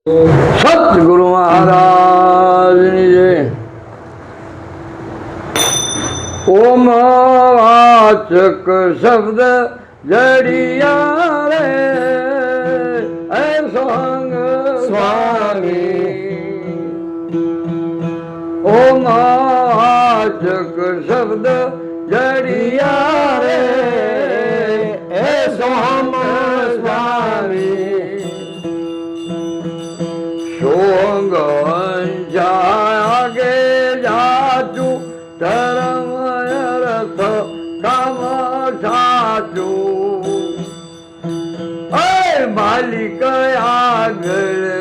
સતગુરુ મહારાજની જય. ઓમ વાચક શબ્દ જડિયા રે. હે સોંગ સ્વામી. ઓમ વાચક શબ્દ જડિયા જાચું ધર્મ અર્થ ધમ સાચું માલિક આગળ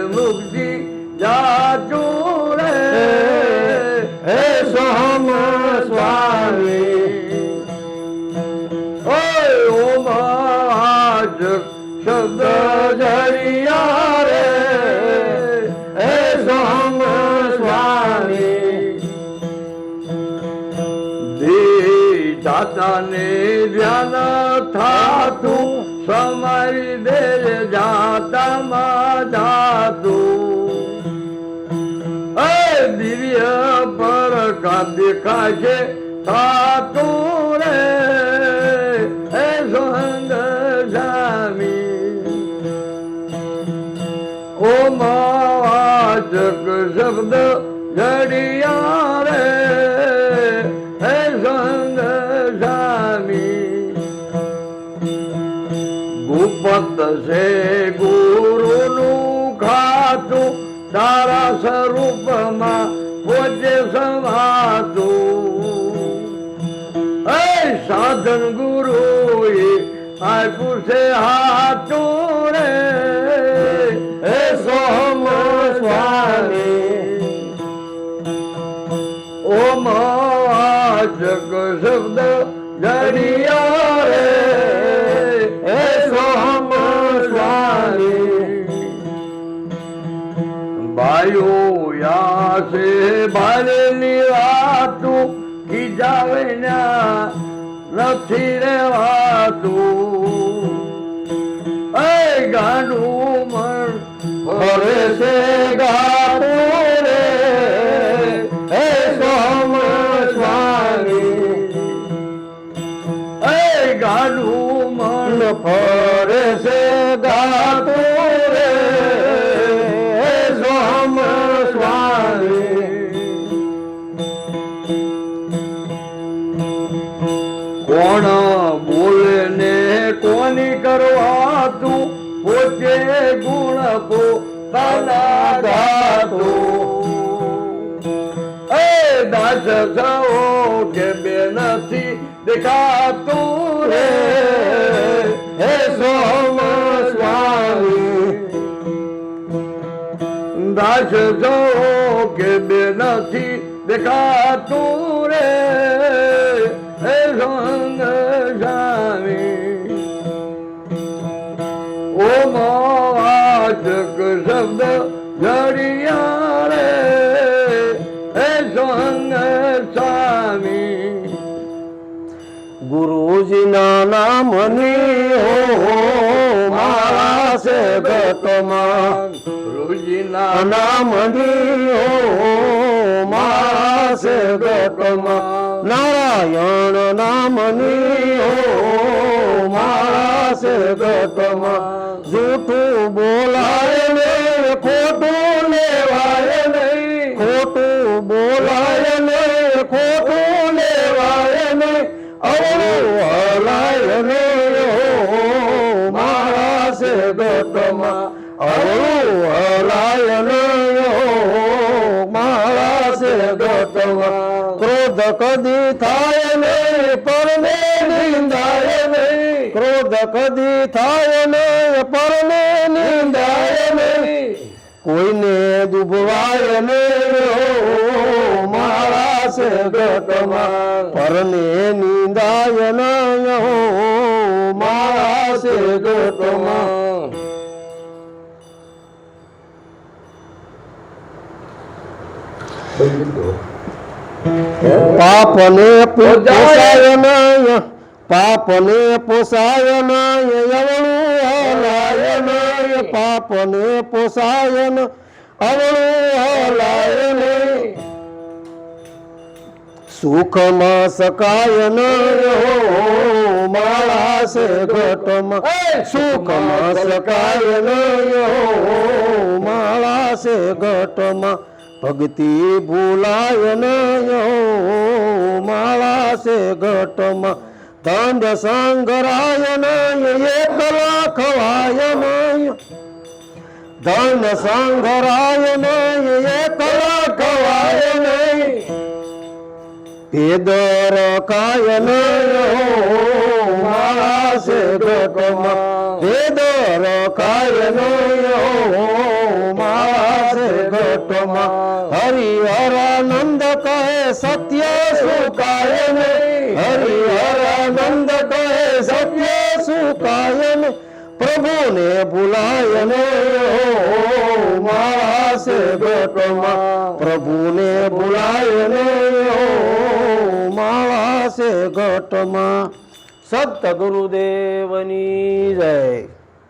દાતાને ધ્યાન થાતું, સમય દે જાતામાં જાતું. એ દિવ્ય પર કા દેખાય છે, થાતું રે. હે સોંગ સ્વામી શબ્દ, જડિયા ગુપત છે ગુરુનું ખાતું તારા સ્વરૂપમાં પોતે સમાતું. હે સાધન ગુરુ આપ્યું છે હાથું રે. હે સોમ સ્વામી. ઓમ જગ શબ્દ જડિયા યાસે ભાલેલી વાતું ખીજાવે નથી રેવાતું. એ ગાંડું મન ફરે છે રે. એ સોમ સ્વામી. એ ગાનું મન ફરે ગુણ પોતાના ગાતું એ દાસ થવો કે બે નથી દેખાતું રે. હે સોમ સ્વામી દાસ જો કે બે નથી દેખાતું રે. હે સંગ વાચક શબ્દ જડિયા રે હે સંગ સ્વામી. ગુરુજીના નામની હો મારા સેવકમાં ગુરુજીના નામની હો મારા સેવકમાં નારાયણ નામની હો મારા સેવકમાં જૂઠું સેવકમાં ક્રોધ કદી થાય ને પરને નિંદાય નહીં ક્રોધ કદી થાય નહીં પરને નિંદાય નહીં કોઈને દુબવાય ને મારા સેવકમાં. પરને નિંદાય ન મારા સેવકમાં. પાપને પોસાય નહીં પાપને પોસાય નહીં અવળું હલાય નહીં પાપને પોસાય ન અવળું હલાય નહીં સુખમાં સકાય ન માળા છે ઘટમાં. સુખમાં સકાય ન માળા છે ઘટમાં. ભક્તિ ભૂલાય નયો માળા છે ઘટમાં દંડ સંગરાય ન એકલા ખવાય નય ધન સંગરાય નહીં એકલા ખવાય નય પેદર કાયન છે ઘટમાં પેદર કાયન ઘટમાં હરિહરાનંદ કહે, સત્ય સુકાય ને હરિહરાનંદ કહે, સત્ય સુકાય ને પ્રભુને ભૂલાય ને માસે ઘટમાં પ્રભુને ભૂલાય ને મારા છે સત ગુરુદેવની જય.